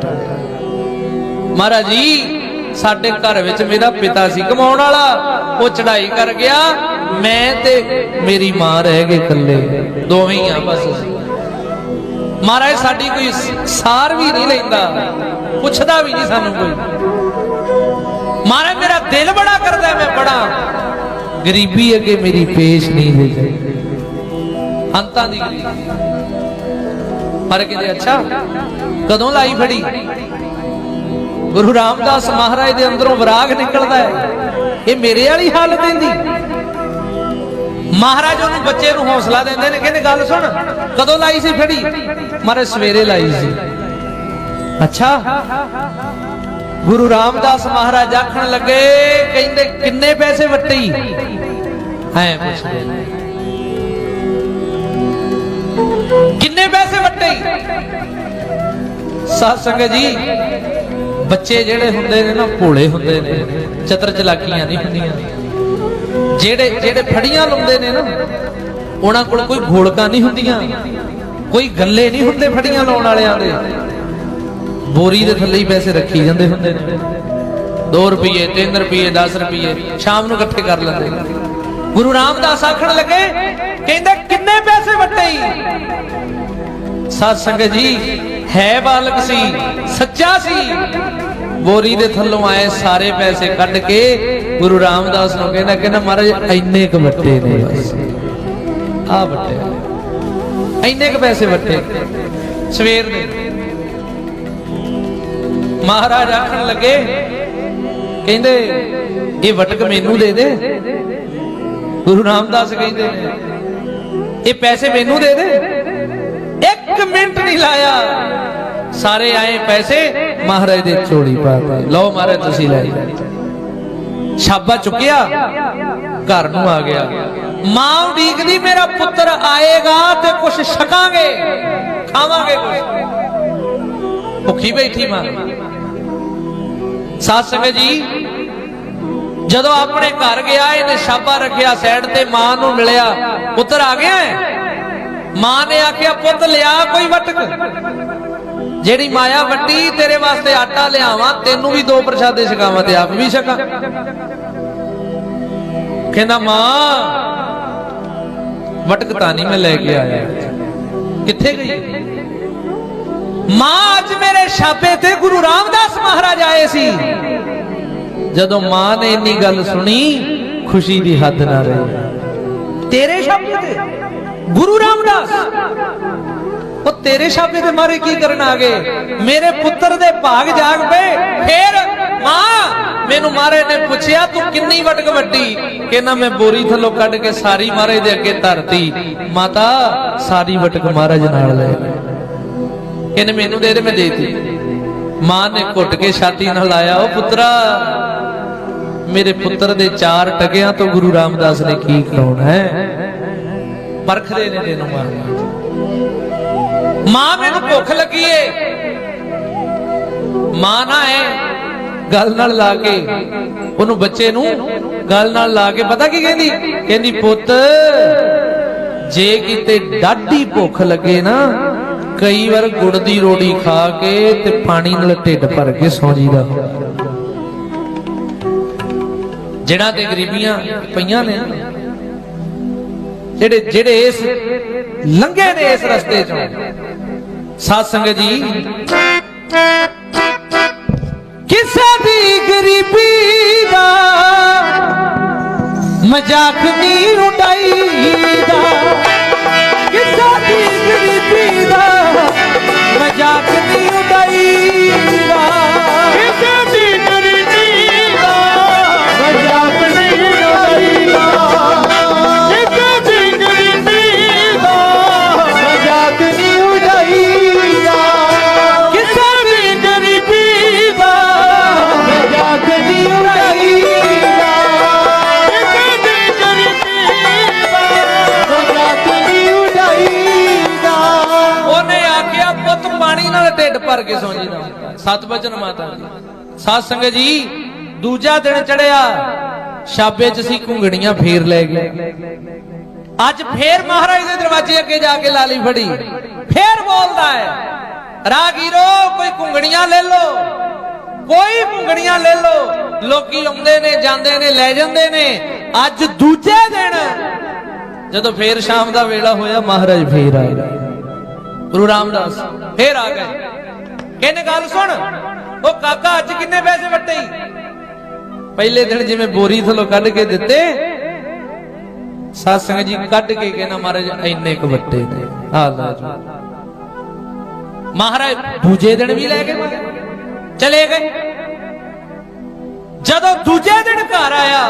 Speaker 2: ਮਹਾਰਾਜ ਜੀ ਸਾਡੇ ਘਰ ਵਿੱਚ ਮੇਰਾ ਪਿਤਾ ਸੀ, ਕਮਾਉਣ ਵਾਲਾ। ਉਹ ਚੜਾਈ ਕਰ ਗਿਆ। ਮੈਂ ਤੇ ਮੇਰੀ ਮਾਂ ਰਹਿ ਗਏ ਇਕੱਲੇ। ਦੋਵੇਂ ਹੀ ਆ ਬਸ। ਮਹਾਰਾਜ, ਸਾਡੀ ਕੋਈ ਸਾਰ ਵੀ ਨਹੀਂ ਲੈਂਦਾ। ਪੁੱਛਦਾ ਵੀ ਨਹੀਂ ਸਾਨੂੰ ਕੋਈ। ਮਹਾਰਾਜ, ਮੇਰਾ ਦਿਲ ਬੜਾ ਕਰਦਾ ਮੈਂ ਬੜਾ ਗਰੀਬੀ ਅੱਗੇ ਮੇਰੀ ਪੇਸ਼ ਨਹੀਂ ਹੋਈ ਜਾਂਦੀ। ਅੰਤਾਂ ਦੀ ਗਰੀਬੀ। ਪਰ ਕਿਤੇ ਅੱਛਾ? ਕਦੋਂ ਲਾਈ ਫੜੀ? ਗੁਰੂ ਰਾਮਦਾਸ ਮਹਾਰਾਜ ਦੇ ਅੰਦਰੋਂ ਵਿਰਾਗ ਨਿਕਲਦਾ ਹੈ। ਇਹ ਮੇਰੇ ਵਾਲੀ ਹਾਲਤ ਇਹਦੀ ਮਹਾਰਾਜ ਉਹਨੂੰ ਬੱਚੇ ਨੂੰ ਹੌਸਲਾ ਦਿੰਦੇ ਨੇ, ਕਹਿੰਦੇ, ਗੱਲ ਸੁਣ, ਕਦੋਂ ਲਾਈ ਸੀ ਫੜੀ? ਮਹਾਰਾਜ ਸਵੇਰੇ ਲਾਈ ਸੀ। ਅੱਛਾ। ਗੁਰੂ ਰਾਮਦਾਸ ਮਹਾਰਾਜ ਆਖਣ ਲੱਗੇ, ਕਹਿੰਦੇ, ਕਿੰਨੇ ਪੈਸੇ ਵੱਟੇ? ਐ ਪੁੱਛਦੇ ਕਿੰਨੇ ਪੈਸੇ ਵੱਟੇ? ਸਾਧ ਸੰਗਤ ਜੀ ਬੱਚੇ ਜਿਹੜੇ ਹੁੰਦੇ ਨੇ ਨਾ, ਭੋਲੇ ਹੁੰਦੇ ਨੇ, ਚਤਰ ਚਲਾਕੀਆਂ ਨਹੀਂ ਹੁੰਦੀਆਂ। ਜਿਹੜੇ ਜਿਹੜੇ ਫੜੀਆਂ ਲਾਉਂਦੇ ਨੇ ਨਾ, ਉਹਨਾਂ ਕੋਲ ਕੋਈ ਘੋਲਕਾਂ ਨਹੀਂ ਹੁੰਦੀਆਂ, ਕੋਈ ਗੱਲੇ ਨਹੀਂ ਹੁੰਦੇ ਫੜੀਆਂ ਲਾਉਣ ਵਾਲਿਆਂ ਦੇ। ਬੋਰੀ ਦੇ ਥੱਲੇ ਹੀ ਪੈਸੇ ਰੱਖੀ ਜਾਂਦੇ ਹੁੰਦੇ ਨੇ। 2 ਰੁਪਏ 3 ਰੁਪਏ 10 ਰੁਪਏ ਸ਼ਾਮ ਨੂੰ ਇਕੱਠੇ ਕਰ ਲੈਂਦੇ ਗੁਰੂ ਰਾਮਦਾਸ ਆਖਣ ਲੱਗੇ, ਕਹਿੰਦੇ, ਕਿੰਨੇ ਪੈਸੇ ਵੱਟੇ ਹੀ ਸਾਧ ਸੰਗਤ ਜੀ, ਹੈ ਬਾਲਕ ਸੀ, ਸੱਚਾ ਸੀ। ਬੋਰੀ ਦੇ ਥੱਲੋਂ ਆਏ ਸਾਰੇ ਪੈਸੇ ਕੱਢ ਕੇ ਗੁਰੂ ਰਾਮਦਾਸ ਨੂੰ ਕਹਿੰਦਾ ਕਹਿੰਦਾ ਮਹਾਰਾਜ, ਇੰਨੇ ਕ ਵੱਟੇ ਨੇ ਬਸ। ਆ ਵੱਟੇ ਇੰਨੇ ਕ ਪੈਸੇ ਵੱਟੇ। ਸਵੇਰ ਦੇ। ਮਹਾਰਾਜ ਆਖਣ ਲੱਗੇ, ਕਹਿੰਦੇ, ਇਹ ਵਟਕ ਮੈਨੂੰ ਦੇ ਦੇ। ਗੁਰੂ ਰਾਮਦਾਸ ਕਹਿੰਦੇ, ਇਹ ਪੈਸੇ ਮੈਨੂੰ ਦੇ ਦੇ। ਇੱਕ ਮਿੰਟ ਨਹੀਂ ਲਾਇਆ। ਸਾਰੇ ਆਏ ਪੈਸੇ। ਮਹਾਰਾਜ ਦੇ ਝੋਲੀ ਪਾ ਲਓ ਮਹਾਰਾਜ, ਤੁਸੀਂ ਲੈ ਜਾਓ ਚੁੱਕਿਆ, ਘਰ ਨੂੰ ਆ ਗਿਆ। ਮਾਂ ਉਡੀਕਦੀ, ਮੇਰਾ ਪੁੱਤਰ ਆਏਗਾ ਤੇ ਕੁਛ ਛਕਾਂਗੇ, ਖਾਵਾਂਗੇ ਕੁਛ। ਭੁੱਖੀ ਬੈਠੀ ਮਾਂ। ਸਾਧ ਸੰਗਤ ਜੀ, ਜਦੋਂ ਆਪਣੇ ਘਰ ਗਿਆ, ਇਹਨੇ ਛਾਬਾ ਰੱਖਿਆ, ਸਾਈਡ ਤੇ ਮਾਂ ਨੂੰ ਮਿਲਿਆ। ਪੁੱਤਰ ਆ ਗਿਆ ਮਾਂ ਨੇ ਆਖਿਆ, ਪੁੱਤ, ਲਿਆ ਕੋਈ ਵਟਕ? ਜਿਹੜੀ ਮਾਇਆ ਵੱਡੀ, ਤੇਰੇ ਵਾਸਤੇ ਆਟਾ ਲਿਆਵਾਂ, ਤੈਨੂੰ ਵੀ ਦੋ ਪ੍ਰਸ਼ਾਦੇ ਛਕਾਵਾਂ ਤੇ ਆਪ ਵੀ ਛਕਾਂ। ਕਹਿੰਦਾ, ਮਾਂ ਵਟਕ ਨਹੀਂ ਮੈਂ ਲੈ ਕੇ ਆਇਆ। ਕਿੱਥੇ ਗਈ? ਮਾਂ, ਅੱਜ ਮੇਰੇ ਛਾਪੇ ਤੇ ਗੁਰੂ ਰਾਮਦਾਸ ਮਹਾਰਾਜ ਆਏ ਸੀ। ਜਦੋਂ ਮਾਂ ਨੇ ਇੰਨੀ ਗੱਲ ਸੁਣੀ, ਖੁਸ਼ੀ ਦੀ ਹੱਦ ਨਾ ਰਹੀ। ਤੇਰੇ ਛਾਪੇ ਤੇ ਗੁਰੂ ਰਾਮਦਾਸ ਉਹ ਤੇਰੇ ਛਾਪੇ ਦੇ ਮਾਰੇ ਕੀ ਕਰਨ ਆ ਗਏ? ਮੇਰੇ ਪੁੱਤਰ ਦੇ ਭਾਗ ਜਾਗ ਪਏ। ਫੇਰ ਮਾਂ ਮੈਨੂੰ ਮਾਰੇ ਨੇ ਪੁੱਛਿਆ, ਤੂੰ ਕਿੰਨੀ ਵਟਕ ਵੱਡੀ? ਕਹਿੰਦਾ, ਮੈਂ ਬੋਰੀ ਥੱਲੋਂ ਕੱਢ ਕੇ ਸਾਰੀ ਮਾਰੇ ਦੇ ਅੱਗੇ ਧਰਤੀ। ਮਾਤਾ, ਸਾਰੀ ਵਟਕ ਮਹਾਰਾਜ ਨਾਲ ਲੈ ਕਹਿੰਦੇ, ਮੈਨੂੰ ਦੇ ਦੇ, ਮੈਂ ਦੇਤੀ। ਮਾਂ ਨੇ ਘੁੱਟ ਕੇ ਛਾਤੀ ਨਾਲ ਲਾਇਆ, ਉਹ ਪੁੱਤਰਾ, ਮੇਰੇ ਪੁੱਤਰ ਦੇ ਚਾਰ ਟਕਿਆਂ ਤੋਂ ਗੁਰੂ ਰਾਮਦਾਸ ਨੇ ਕੀ ਕਰਾਉਣਾ ਹੈ? ਪਰਖਦੇ ਨੇ ਤੈਨੂੰ ਮਾਰਨਾ ਮਾਂ, ਮੈਨੂੰ ਭੁੱਖ ਲੱਗੀ ਏ। ਮਾਂ ਨਾ ਹੈ ਗੱਲ ਨਾਲ ਲਾ ਕੇ। ਉਹਨੂੰ ਬੱਚੇ ਨੂੰ ਗੱਲ ਨਾਲ ਲਾ ਕੇ, ਪਤਾ ਕੀ ਕਹਿੰਦੀ? ਕਹਿੰਦੀ, ਪੁੱਤ, ਜੇ ਕਿਤੇ ਡਾਢੀ ਭੁੱਖ ਲੱਗੇ ਨਾ, ਕਈ ਵਾਰ ਗੁੜ ਦੀ ਰੋਟੀ ਖਾ ਕੇ ਤੇ ਪਾਣੀ ਨਾਲ ਢਿੱਡ ਭਰ ਕੇ ਸੌਂ ਜੀਦਾ ਜਿਹੜਾ ਤੇ ਗਰੀਬੀਆਂ ਪਈਆਂ ਨੇ, ਜਿਹੜੇ ਜਿਹੜੇ ਇਸ ਲੰਘੇ ਨੇ ਇਸ ਰਸਤੇ ਚੋਂ ਸਾਧ ਸੰਗਤ ਜੀ। ਕਿਸੇ ਦੀ ਗਰੀਬੀ ਦਾ ਮਜ਼ਾਕ ਨਹੀਂ ਉਡਾਈਦਾ। ਜੀ ਮਾਤਾ ਜੀ। ਸਾਧ ਸੰਗਤ ਜੀ, ਦੂਜਾ ਦਿਨ ਚੜਿਆ ਛਾਬੇ ਚ ਸੀ ਘੁੰਗਣੀਆਂ ਫੇਰ ਲੈ ਗਏ। ਅੱਜ ਫੇਰ ਮਹਾਰਾਜ ਦੇ ਦਰਵਾਜ਼ੇ ਅੱਗੇ ਜਾ ਕੇ ਲਾਲੀ ਫੜੀ। ਫੇਰ ਬੋਲਦਾ ਹੈ, ਰਾਗੀਰੋ, ਕੋਈ ਘੁੰਗੜੀਆਂ ਲੈ ਲੋ ਕੋਈ ਘੁੰਗੜੀਆਂ ਲੈ ਲੋ ਲੋਕੀ ਆਉਂਦੇ ਨੇ, ਜਾਂਦੇ ਨੇ, ਲੈ ਜਾਂਦੇ ਨੇ। ਅੱਜ ਦੂਜੇ ਦਿਨ, ਜਦੋਂ ਫੇਰ ਸ਼ਾਮ ਦਾ ਵੇਲਾ ਹੋਇਆ, ਮਹਾਰਾਜ ਫੇਰ ਆਏ। ਗੁਰੂ ਰਾਮਦਾਸ ਫੇਰ ਆ ਗਏ। ਕਹਿੰਦੇ ਗੱਲ ਸੁਣ? ਉਹ ਕਾਕਾ ਅੱਜ ਕਿੰਨੇ ਪੈਸੇ ਵੱਟੇ? ਪਹਿਲੇ ਦਿਨ ਜਿਵੇਂ ਬੋਰੀ ਥਲੋਂ ਕੱਢ ਕੇ ਦਿੱਤੇ ਸਾਧ ਜੀ ਕੱਢ ਕੇ ਕਹਿੰਦਾ ਮਹਾਰਾਜ, ਇੰਨੇ ਕੁ ਵੱਟੇ ਨੇ। ਆ ਲੈ ਮਹਾਰਾਜ, ਦੂਜੇ ਦਿਨ ਵੀ ਲੈ ਕੇ ਚਲੇ ਗਏ। ਜਦੋਂ ਦੂਜੇ ਦਿਨ ਘਰ ਆਇਆ,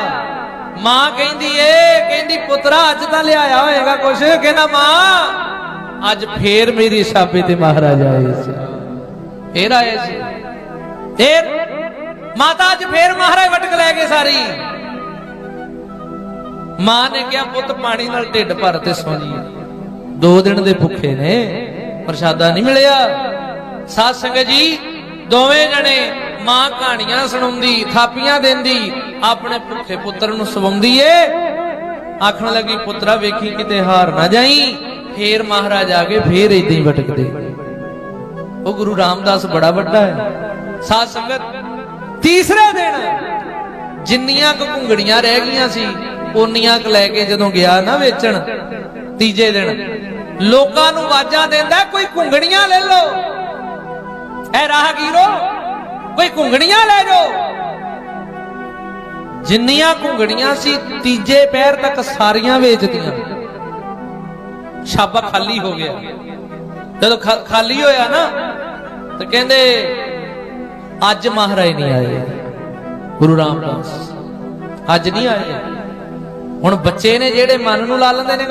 Speaker 2: ਮਾਂ ਕਹਿੰਦੀ, ਏ, ਕਹਿੰਦੀ, ਪੁੱਤਰਾ, ਅੱਜ ਤਾਂ ਲਿਆਇਆ ਹੋਏਗਾ ਕੁਛ। ਕਹਿੰਦਾ, ਮਾਂ, ਅੱਜ ਫੇਰ ਮੇਰੀ ਛਾਪੇ ਤੇ ਮਹਾਰਾਜ ਆਏ ਸੀ। ਫੇਰ ਆਏ ਸੀ। ਫੇਰ ਮਾਤਾ ਅੱਜ ਫੇਰ ਮਹਾਰਾਜ ਵਟਕ ਲੈ ਗਏ ਸਾਰੀ। ਮਾਂ ਨੇ ਕਿਹਾ, ਪੁੱਤ ਪਾਣੀ ਨਾਲ ਢਿੱਡ ਭਰ ਤੇ ਸੌਂ ਜੀ। ਦੋ ਦਿਨ ਦੇ ਭੁੱਖੇ ਨੇ, ਪ੍ਰਸ਼ਾਦਾ ਨਹੀਂ ਮਿਲਿਆ। ਸਾਧ ਸੰਗਤ ਜੀ, ਦੋਵੇਂ ਜਣੇ ਮਾਂ ਕਹਾਣੀਆਂ ਸੁਣਾਉਂਦੀ, ਥਾਪੀਆਂ ਦਿੰਦੀ, ਆਪਣੇ ਭੁੱਖੇ ਪੁੱਤਰ ਨੂੰ ਸਵਾਉਂਦੀ ਏ। ਆਖਣ ਲੱਗੀ, ਪੁੱਤਰਾ, ਵੇਖੀ ਕਿਤੇ ਹਾਰ ਨਾ ਜਾਈ। ਫੇਰ ਮਹਾਰਾਜ ਆ ਕੇ ਫੇਰ ਇਦਾਂ ਹੀ ਭਟਕਦੇ ਉਹ ਗੁਰੂ ਰਾਮਦਾਸ ਬੜਾ ਵੱਡਾ ਹੈ। ਸਾਧ ਸੰਗਤ, ਤੀਸਰੇ ਦਿਨ ਜਿੰਨੀਆਂ ਕੁ ਘੁੰਗੜੀਆਂ ਰਹਿ ਗਈਆਂ ਸੀ, ਓਨੀਆਂ ਕੁ ਲੈ ਕੇ ਜਦੋਂ ਗਿਆ ਨਾ ਵੇਚਣ, ਤੀਜੇ ਦਿਨ ਲੋਕਾਂ ਨੂੰ ਆਵਾਜ਼ਾਂ ਦਿੰਦਾ, ਕੋਈ ਘੁੰਗੜੀਆਂ ਲੈ ਲਓ। ਐ ਰਾਹਗੀਰੋ ਕੋਈ ਘੁੰਗੜੀਆਂ ਲੈ ਜਾਓ। ਜਿੰਨੀਆਂ ਘੁੰਗੜੀਆਂ ਸੀ, ਤੀਜੇ ਪੈਰ ਤੱਕ ਸਾਰੀਆਂ ਵੇਚਦੀਆਂ ਛਾਪਾ ਖਾਲੀ ਹੋ ਗਿਆ। ਜਦੋਂ ਖਾਲੀ ਹੋਇਆ ਨਾ, ਤੇ ਕਹਿੰਦੇ, ਅੱਜ ਮਹਾਰਾਜ ਨਹੀਂ ਆਏ। ਗੁਰੂ ਰਾਮਦਾਸ, ਅੱਜ ਨਹੀਂ ਆਏ। ਹੁਣ ਬੱਚੇ ਨੇ ਜਿਹੜੇ ਮਨ ਨੂੰ ਲਾ ਲੈਂਦੇ ਨੇ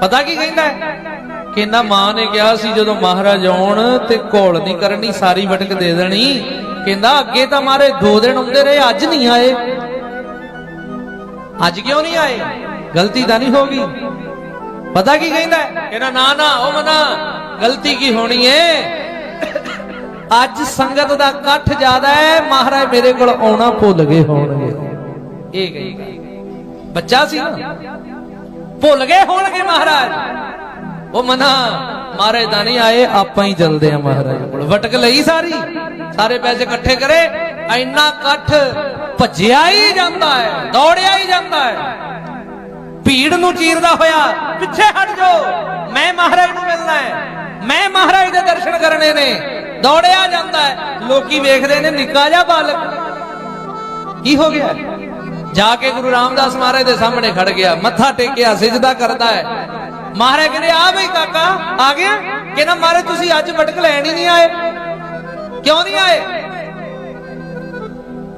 Speaker 2: ਪਤਾ ਕੀ ਕਹਿੰਦਾ ਹੈ? ਕਹਿੰਦਾ ਮਾਂ ਨੇ ਕਿਹਾ ਸੀ, ਜਦੋਂ ਮਹਾਰਾਜ ਆਉਣ ਤੇ ਘੋਲ ਨਹੀਂ ਕਰਨੀ, ਸਾਰੀ ਵਟਕ ਦੇ ਦੇਣੀ। ਕਹਿੰਦਾ, ਅੱਗੇ ਤਾਂ ਮਾਰੇ ਦੋ ਦਿਨ ਹੁੰਦੇ ਰਹੇ, ਅੱਜ ਨਹੀਂ ਆਏ। ਅੱਜ ਕਿਉਂ ਨਹੀਂ ਆਏ? ਗਲਤੀ ਤਾਂ ਨਹੀਂ ਗਈ। ਪਤਾ ਕੀ ਕਹਿੰਦਾ? ਕਹਿੰਦਾ ਨਾ ਨਾ ਉਹ ਮਨਾ ਗਲਤੀ ਕੀ ਹੋਣੀ ਏ? ਅੱਜ ਸੰਗਤ ਦਾ ਇਕੱਠ ਜ਼ਿਆਦਾ ਹੈ ਮਹਾਰਾਜ ਮੇਰੇ ਕੋਲ ਆਉਣਾ ਭੁੱਲ ਗਏ ਹੋਣਗੇ। ਇਹ ਕਹੀ ਬੱਚਾ ਸੀ ਨਾ? ਭੁੱਲ ਗਏ ਹੋਣਗੇ ਮਹਾਰਾਜ। ਉਹ ਮਨਾ ਮਹਾਰਾਜ ਦਾ ਨਹੀਂ ਆਏ ਆਪਾਂ ਹੀ ਚਲਦੇ ਆ ਮਹਾਰਾਜ ਕੋਲ। ਵਟਕ ਲਈ ਸਾਰੀ ਸਾਰੇ ਪੈਸੇ ਇਕੱਠੇ ਕਰੇ ਇੰਨਾ ਇਕੱਠ ਭੱਜਿਆ ਹੀ ਜਾਂਦਾ ਹੈ ਦੌੜਿਆ ਹੀ ਜਾਂਦਾ ਹੈ। ਭੀੜ ਨੂੰ ਚੀਰਦਾ ਹੋਇਆ, ਪਿੱਛੇ ਹਟ ਜਾਓ। ਮੈਂ ਮਹਾਰਾਜ ਨੂੰ ਮਿਲਣਾ ਹੈ। ਮੈਂ ਮਹਾਰਾਜ ਦੇ ਦਰਸ਼ਨ ਕਰਨੇ ਨੇ। ਦੌੜਿਆ ਜਾਂਦਾ ਹੈ। ਲੋਕੀ ਵੇਖਦੇ ਨੇ, ਨਿੱਕਾ ਜਿਹਾ ਬਾਲਕ। ਕੀ ਹੋ ਗਿਆ? ਜਾ ਕੇ ਗੁਰੂ ਰਾਮਦਾਸ ਮਹਾਰਾਜ ਦੇ ਸਾਹਮਣੇ ਖੜ ਗਿਆ। ਮੱਥਾ ਟੇਕਿਆ, ਸਿਜਦਾ ਕਰਦਾ ਹੈ। ਮਹਾਰਾਜ ਕਹਿੰਦੇ, ਆ ਬਈ ਕਾਕਾ, ਆ ਗਿਆ? ਕਹਿੰਦਾ, ਮਹਾਰਾਜ, ਤੁਸੀਂ ਅੱਜ ਵਟਕ ਲੈਣ ਹੀ ਨਹੀਂ ਆਏ। ਕਿਉਂ ਨਹੀਂ ਆਏ?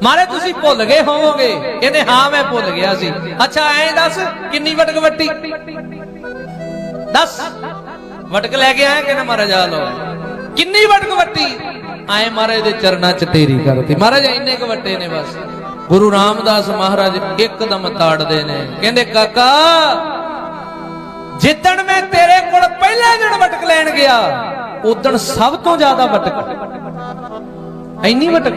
Speaker 2: ਮਾਰੇ ਤੁਸੀਂ ਭੁੱਲ ਗਏ ਹੋਵੋਗੇ। ਕਹਿੰਦੇ, ਹਾਂ, ਮੈਂ ਭੁੱਲ ਗਿਆ ਸੀ। ਅੱਛਾ, ਐਂ ਦੱਸ, ਕਿੰਨੀ ਵਟਕ ਵੱਟੀ? ਦੱਸ। ਵਟਕ ਲੈ ਕੇ ਆਇਆ ਕਹਿੰਦਾ, ਮਹਾਰਾਜ, ਆ ਲੋ ਕਿੰਨੀ ਵਟਕ ਵੱਟੀ? ਐਂ ਮਹਾਰਾਜ ਦੇ ਚਰਨਾਂ 'ਚ ਤੇਰੀ ਕਰਤੀ। ਮਹਾਰਾਜ, ਇੰਨੇ ਕੁ ਵੱਟੇ ਨੇ ਬਸ। ਗੁਰੂ ਰਾਮਦਾਸ ਮਹਾਰਾਜ ਇੱਕਦਮ ਤਾੜਦੇ ਨੇ। ਕਹਿੰਦੇ, ਕਾਕਾ, ਜਿੱਦਣ ਮੈਂ ਤੇਰੇ ਕੋਲ ਪਹਿਲੇ ਦਿਨ ਵਟਕ ਲੈਣ ਗਿਆ ਉਦਣ ਸਭ ਤੋਂ ਜ਼ਿਆਦਾ ਵਟਕ। ਐਨੀ ਵਟਕ।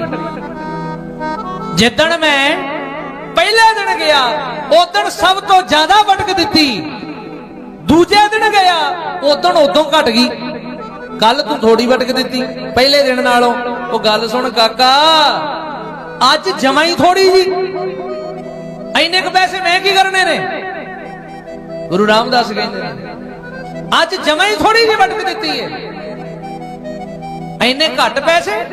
Speaker 2: ਜਿੱਦਣ ਮੈਂ ਪਹਿਲੇ ਦਿਨ ਗਿਆ ਉਦਣ ਸਭ ਤੋਂ ਜ਼ਿਆਦਾ ਵਟਕ ਦਿੱਤੀ। ਦੂਜੇ ਦਿਨ ਗਿਆ ਉਦਣ ਉਦੋਂ ਘਟ ਗਈ। ਕੱਲ ਤੂੰ ਥੋੜੀ ਵਟਕ ਦਿੱਤੀ, ਪਹਿਲੇ ਦਿਨ ਨਾਲੋਂ। ਉਹ ਗੱਲ ਸੁਣ ਕਾਕਾ, ਅੱਜ ਜਮਾ ਹੀ ਥੋੜੀ ਜੀ। ਐਨੇ ਕ ਪੈਸੇ ਮੈਂ ਕੀ ਕਰਨੇ ਨੇ? ਗੁਰੂ ਰਾਮਦਾਸ ਕਹਿੰਦੇ ਨੇ, ਅੱਜ ਜਮਾ ਹੀ ਥੋੜੀ ਜਿਹੀ ਵਟਕ ਦਿੱਤੀ ਹੈ ਐਨੇ ਘੱਟ ਪੈਸੇ?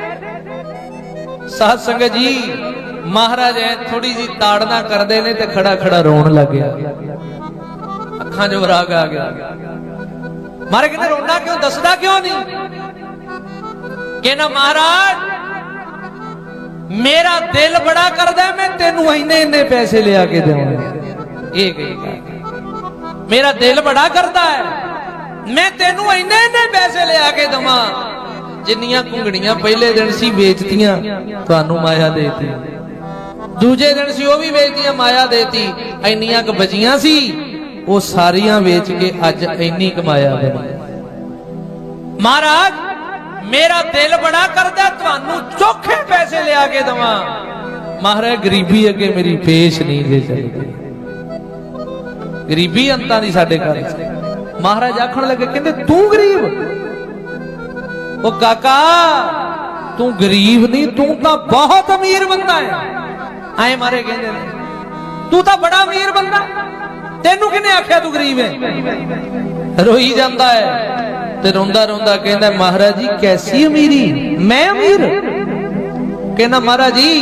Speaker 2: ਸਾਧ ਸੰਗਤ ਜੀ ਮਹਾਰਾਜ ਐ ਥੋੜੀ ਜੀ ਤਾੜਨਾ ਕਰਦੇ ਨੇ ਤੇ ਖੜਾ ਖੜਾ ਰੋਣ ਲੱਗ ਗਿਆ। ਅੱਖਾਂ ਚੋਂ ਰਾਗ ਆ ਗਿਆ। ਮਹਾਰਾਜ ਕਹਿੰਦੇ ਰੋਣਾ ਕਿਉਂ? ਦੱਸਦਾ ਕਿਉਂ ਨਹੀਂ? ਕਹਿੰਦਾ, ਮਹਾਰਾਜ, ਮੇਰਾ ਦਿਲ ਬੜਾ ਕਰਦਾ ਮੈਂ ਤੈਨੂੰ ਇੰਨੇ ਇੰਨੇ ਪੈਸੇ ਲਿਆ ਕੇ ਦੇਵਾਂ ਇਹ ਕਹੀ ਮੇਰਾ ਦਿਲ ਬੜਾ ਕਰਦਾ ਹੈ, ਮੈਂ ਤੈਨੂੰ ਇੰਨੇ ਇੰਨੇ ਪੈਸੇ ਲਿਆ ਕੇ ਦਵਾਂ। ਜਿੰਨੀਆਂ ਕੁੰਗੜੀਆਂ ਪਹਿਲੇ ਦਿਨ ਸੀ, ਵੇਚਤੀਆਂ, ਤੁਹਾਨੂੰ ਮਾਇਆ ਦੇਤੀ। ਦੂਜੇ ਦਿਨ ਸੀ ਉਹ ਵੀ ਵੇਚਤੀਆਂ ਮਾਇਆ ਦੇਤੀ ਇੰਨੀਆਂ ਕੁ ਬਚੀਆਂ ਸੀ ਉਹ ਸਾਰੀਆਂ ਵੇਚ ਕੇ ਅੱਜ ਇੰਨੀ ਕਮਾਇਆ ਬਣੀ ਮਹਾਰਾਜ ਮੇਰਾ ਦਿਲ ਬੜਾ ਕਰਦਾ ਤੁਹਾਨੂੰ ਚੋਖੇ ਪੈਸੇ ਲਿਆ ਕੇ ਦਵਾਂ। ਮਹਾਰਾਜ ਗਰੀਬੀ ਅੱਗੇ ਮੇਰੀ ਪੇਸ਼ ਨਹੀਂ ਜੇ ਚੱਲਦੀ। ਗਰੀਬੀ ਅੰਤਾਂ ਦੀ ਸਾਡੇ ਘਰ। ਮਹਾਰਾਜ ਆਖਣ ਲੱਗੇ ਕਹਿੰਦੇ ਤੂੰ ਗਰੀਬ? ਉਹ ਕਾਕਾ ਤੂੰ ਗਰੀਬ ਨਹੀਂ ਤੂੰ ਤਾਂ ਬਹੁਤ ਅਮੀਰ ਬੰਦਾ ਹੈ। ਐ ਮਾਰੇ ਕਹਿੰਦੇ ਨੇ। ਤੂੰ ਤਾਂ ਬੜਾ ਅਮੀਰ ਬੰਦਾ। ਤੈਨੂੰ ਕਿਹਨੇ ਆਖਿਆ ਤੂੰ ਗਰੀਬ ਹੈ ਰੋਈ ਜਾਂਦਾ ਹੈ ਤੇ ਰੋਂਦਾ ਰੋਂਦਾ ਕਹਿੰਦਾ, ਮਹਾਰਾਜ ਜੀ, ਕੈਸੀ ਅਮੀਰੀ? ਮੈਂ ਅਮੀਰ? ਕਹਿੰਦਾ, ਮਹਾਰਾਜ ਜੀ,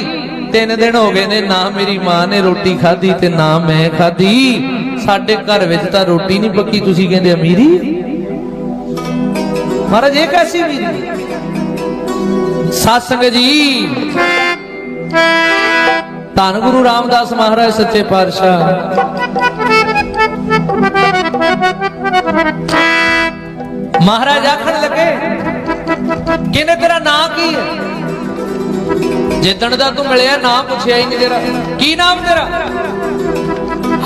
Speaker 2: ਤਿੰਨ ਦਿਨ ਹੋ ਗਏ ਨੇ, ਨਾ ਮੇਰੀ ਮਾਂ ਨੇ ਰੋਟੀ ਖਾਧੀ ਤੇ ਨਾ ਮੈਂ ਖਾਧੀ। ਸਾਡੇ ਘਰ ਵਿੱਚ ਤਾਂ ਰੋਟੀ ਨਹੀਂ ਪੱਕੀ, ਤੁਸੀਂ ਕਹਿੰਦੇ ਅਮੀਰੀ? ਮਹਾਰਾਜ, ਇਹ ਕੈਸੀ ਅਮੀਰੀ? ਸਤਸੰਗ ਜੀ। ਧੰਨ ਗੁਰੂ ਰਾਮਦਾਸ ਮਹਾਰਾਜ, ਸੱਚੇ ਪਾਤਸ਼ਾਹ। ਮਹਾਰਾਜ ਆਖਣ ਲੱਗੇ ਕਿਨੇ ਤੇਰਾ ਨਾਂ ਕੀ ਹੈ? ਜਿੱਦਣ ਦਾ ਤੂੰ ਮਿਲਿਆ, ਨਾਂ ਪੁੱਛਿਆ ਹੀ ਨਹੀਂ ਤੇਰਾ। ਕੀ ਨਾਮ ਤੇਰਾ?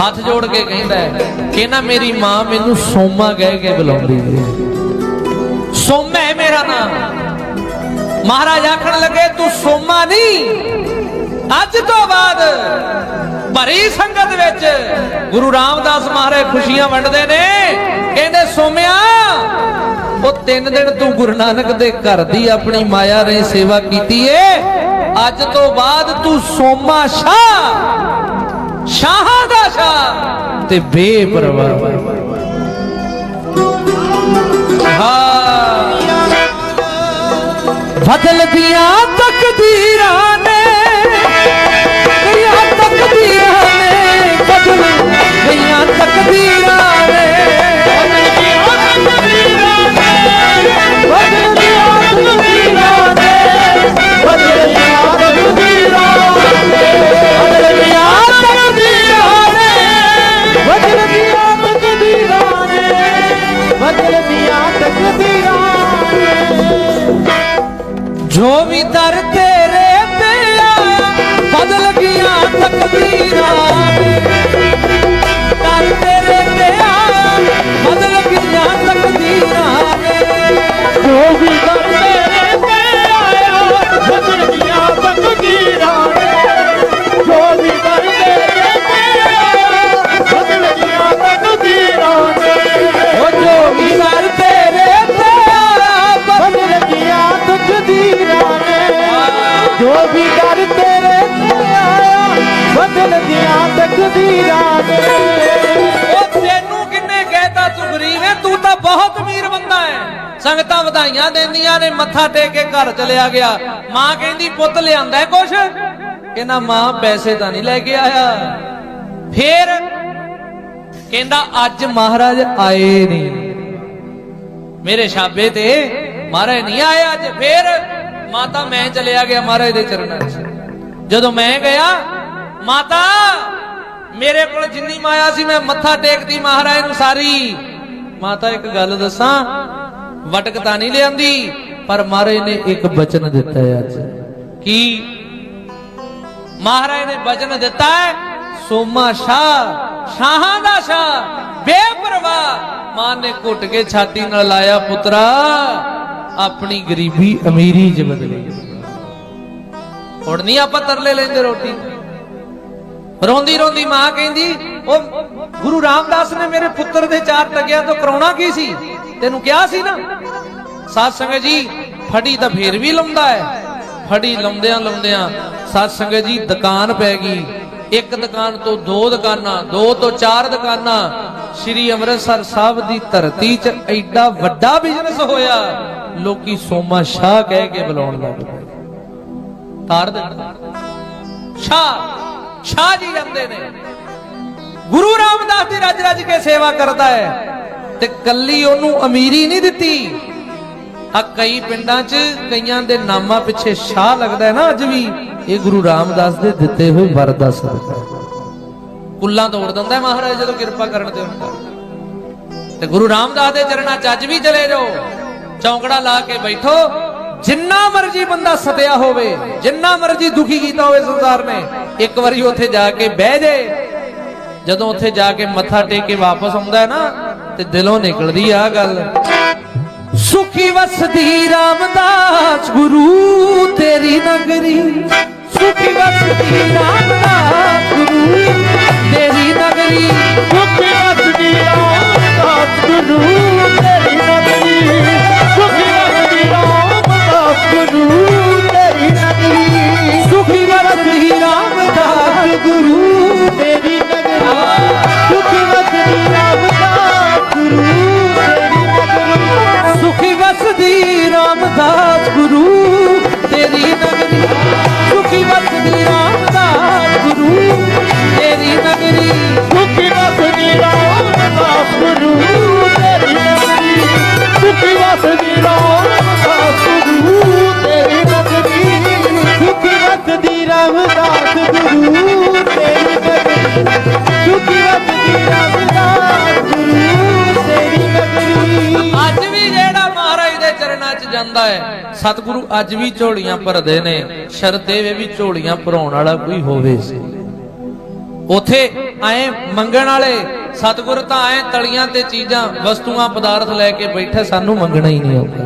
Speaker 2: ਹੱਥ ਜੋੜ ਕੇ ਕਹਿੰਦਾ ਕਹਿੰਦਾ ਮੇਰੀ ਮਾਂ ਮੈਨੂੰ ਸੋਮਾ ਕਹਿ ਕੇ ਬੁਲਾਉਂਦੀ ਹੈ। ਸੋਮਾ ਹੈ ਮੇਰਾ ਨਾਮ ਮਹਾਰਾਜ ਆਖਣ ਲੱਗੇ, ਤੂੰ ਸੋਮਾ ਨਹੀਂ ਅੱਜ ਤੋਂ ਬਾਅਦ ਭਰੀ ਸੰਗਤ ਵਿੱਚ ਗੁਰੂ ਰਾਮਦਾਸ ਮਹਾਰਾਜ ਖੁਸ਼ੀਆਂ ਵੰਡਦੇ ਨੇ। ਕਹਿੰਦੇ, ਸੋਮਿਆ, ਉਹ ਤਿੰਨ ਦਿਨ ਤੂੰ ਗੁਰੂ ਨਾਨਕ ਦੇ ਘਰ ਦੀ ਆਪਣੀ ਮਾਇਆ ਨੇ ਸੇਵਾ ਕੀਤੀ ਏ। ਅੱਜ ਤੋਂ ਬਾਅਦ ਤੂੰ ਸੋਮਾ ਸ਼ਾਹ, ਸ਼ਾਹਾਂ ਦਾ ਸ਼ਾਹ ਤੇ ਬੇਪਰਵਾਹ। ਹਾਂ। ਬਦਲਦੀਆਂ ਤਕਦੀਰਾਂ ਨੇ ਤਕਦੀਰਾਂ ਨੇ ਬਦਲ ਗਈਆਂ ਤਕਦੀਰਾਂ ਸੰਗਤਾਂ ਵਧਾਈਆਂ ਦਿੰਦੀਆਂ ਨੇ, ਮੱਥਾ ਟੇਕ ਕੇ ਘਰ ਚਲਿਆ ਗਿਆ। ਮਾਂ ਕਹਿੰਦੀ, ਪੁੱਤ ਲਿਆਂਦਾ ਕੁਛ? ਕਹਿੰਦਾ, ਮਾਂ, ਪੈਸੇ ਤਾਂ ਨਹੀਂ ਲੈ ਕੇ ਆਇਆ। ਫੇਰ ਕਹਿੰਦਾ, ਅੱਜ ਮਹਾਰਾਜ ਆਏ ਨਹੀਂ। ਮੇਰੇ ਛਾਬੇ ਤੇ ਮਹਾਰਾਜ ਨਹੀਂ ਆਏ ਅੱਜ। ਫੇਰ ਮਾਤਾ, ਮੈਂ ਚਲਿਆ ਗਿਆ ਮਹਾਰਾਜ ਦੇ ਚਰਨਾਂ 'ਚ। ਜਦੋਂ ਮੈਂ ਗਿਆ, ਮਾਤਾ, ਮੇਰੇ ਕੋਲ ਜਿੰਨੀ ਮਾਇਆ ਸੀ, ਮੈਂ ਮੱਥਾ ਟੇਕਦੀ ਮਹਾਰਾਜ ਨੂੰ ਸਾਰੀ। ਮਾਤਾ, ਇੱਕ ਗੱਲ ਦੱਸਾਂ ਵਟਕ ਤਾਂ ਨਹੀਂ ਲਿਆਂਦੀ, ਪਰ ਮਹਾਰਾਜ ਨੇ ਇੱਕ ਬਚਨ ਦਿੱਤਾ ਹੈ ਅੱਜ। ਕੀ? ਮਹਾਰਾਜ ਨੇ ਵਚਨ ਦਿੱਤਾ ਹੈ, ਸੋਮਾ ਸ਼ਾਹ, ਸ਼ਾਹਾਂ ਦਾ ਸ਼ਾਹ, ਬੇਪਰਵਾਹ। ਮਾਂ ਨੇ ਘੁੱਟ ਕੇ ਛਾਤੀ ਨਾਲ ਲਾਇਆ, ਪੁੱਤਰਾ, ਆਪਣੀ ਗਰੀਬੀ ਅਮੀਰੀ ਚ ਬਦਲੀ ਹੁਣ ਨਹੀਂ ਆਪਾਂ ਤਰਲੇ ਲੈਂਦੇ ਰੋਟੀ। ਰੋਂਦੀ ਰੋਂਦੀ ਮਾਂ ਕਹਿੰਦੀ, ਉਹ ਗੁਰੂ ਰਾਮਦਾਸ ਨੇ ਮੇਰੇ ਪੁੱਤਰ ਦੇ ਚਾਰ ਟਕਿਆਂ ਤੋਂ ਕਰਾਉਣਾ ਕੀ ਸੀ? ਤੈਨੂੰ ਕਿਹਾ ਸੀ ਨਾ? ਸਾਧ ਸੰਗਤ ਜੀ, ਫੜੀ ਤਾਂ ਫੇਰ ਵੀ ਲਾਉਂਦਾ ਹੈ। ਫੜੀ ਲਾਉਂਦਿਆਂ ਲਾਉਂਦਿਆਂ ਸਾਧ ਸੰਗਤ ਜੀ, ਦੁਕਾਨ ਪੈ ਗਈ। ਇੱਕ ਦੁਕਾਨ ਤੋਂ ਦੋ ਦੁਕਾਨਾਂ, ਦੋ ਤੋਂ ਚਾਰ ਦੁਕਾਨਾਂ। ਸ੍ਰੀ ਅੰਮ੍ਰਿਤਸਰ ਸਾਹਿਬ ਦੀ ਧਰਤੀ 'ਚ ਐਡਾ ਵੱਡਾ ਬਿਜ਼ਨਸ ਹੋਇਆ। ਲੋਕੀ ਸੋਮਾ ਸ਼ਾਹ ਕਹਿ ਕੇ ਬੁਲਾਉਣ ਲੱਗ ਪਏ। ਤਾਰ ਦਿੱਤਾ ਸ਼ਾਹ ਸ਼ਾਹ ਜੀ ਜਾਂਦੇ ਨੇ। ਗੁਰੂ ਰਾਮਦਾਸ ਦੀ ਰੱਜ ਰੱਜ ਕੇ ਸੇਵਾ ਕਰਦਾ ਹੈ। ਤੇ ਕੱਲੀ ਉਹਨੂੰ ਅਮੀਰੀ ਨਹੀਂ ਦਿੱਤੀ। ਆ ਕਈ ਪਿੰਡਾਂ 'ਚ ਕਈਆਂ ਦੇ ਨਾਮਾਂ ਪਿੱਛੇ ਸ਼ਾਹ ਲੱਗਦਾ ਹੈ ਨਾ ਅੱਜ ਵੀ। ਇਹ ਗੁਰੂ ਰਾਮਦਾਸ ਦੇ ਦਿੱਤੇ ਹੋਏ ਵਰ ਦਾ ਸਦਕਾ ਕੁੱਲਾਂ ਤੋੜ ਦਿੰਦਾ ਹੈ ਮਹਾਰਾਜ ਜਦੋਂ ਕਿਰਪਾ ਕਰਨ ਤੇ ਹੁੰਦਾ ਤੇ ਗੁਰੂ ਰਾਮਦਾਸ ਦੇ ਚਰਨਾਂ 'ਚ ਅੱਜ ਵੀ ਚਲੇ ਜਾਓ। ਚੌਂਕੜਾ ਲਾ ਕੇ ਬੈਠੋ। ਜਿੰਨਾ ਮਰਜ਼ੀ ਬੰਦਾ ਸਤਿਆ ਹੋਵੇ, ਜਿੰਨਾ ਮਰਜ਼ੀ ਦੁਖੀ ਕੀਤਾ ਹੋਵੇ ਸੰਸਾਰ ਨੇ, ਇੱਕ ਵਾਰੀ ਉੱਥੇ ਜਾ ਕੇ ਬਹਿ ਜਾਏ ਜਦੋਂ ਉੱਥੇ ਜਾ ਕੇ ਮੱਥਾ ਟੇਕ ਕੇ ਵਾਪਸ ਆਉਂਦਾ ਹੈ ਨਾ, ਤੇ ਦਿਲੋਂ ਨਿਕਲਦੀ ਆ ਗੱਲ। ਸੁਖੀ ਵਸਦੀ ਰਾਮਦਾਸ ਗੁਰੂ ਤੇਰੀ ਨਗਰੀ। ਸੁਖੀ ਵਸਦੀ ਰਾਮਦਾਸ ਗੁਰੂ ਤੇਰੀ ਨਗਰੀ। ਸੁਖੀ ਵਸਦੀ ਰਾਮਦਾਸ ਗੁਰੂ ਤੇਰੀ ਨਗਰੀ। ਸੁਖੀ ਵਸਦੀ ਰਾਮਦਾਸ ਗੁਰੂ ਤੇਰੀ ਨਗਰੀ। ਸੁਖੀ ਵਸਦੀ ਰਾਮਦਾਸ ਗੁਰੂ ਤੇਰੀ ਨਗਰੀ। ਸੁਖੀ Guru ਸਤਿਗੁਰੂ ਅੱਜ ਵੀ ਝੋਲੀਆਂ ਭਰਦੇ ਨੇ ਸ਼ਰਤੇ ਵੀ ਝੋਲੀਆਂ ਭਰਾਉਣ ਵਾਲਾ ਕੋਈ ਹੋਵੇ ਸੀ। ਉਥੇ ਐ ਮੰਗਣ ਵਾਲੇ, ਸਤਿਗੁਰ ਤਾਂ ਐ ਤਲੀਆਂ ਤੇ ਚੀਜ਼ਾਂ, ਵਸਤੂਆਂ, ਪਦਾਰਥ ਲੈ ਕੇ ਬੈਠੇ, ਸਾਨੂੰ ਮੰਗਣਾ ਹੀ ਨਹੀਂ ਆਉਂਦਾ।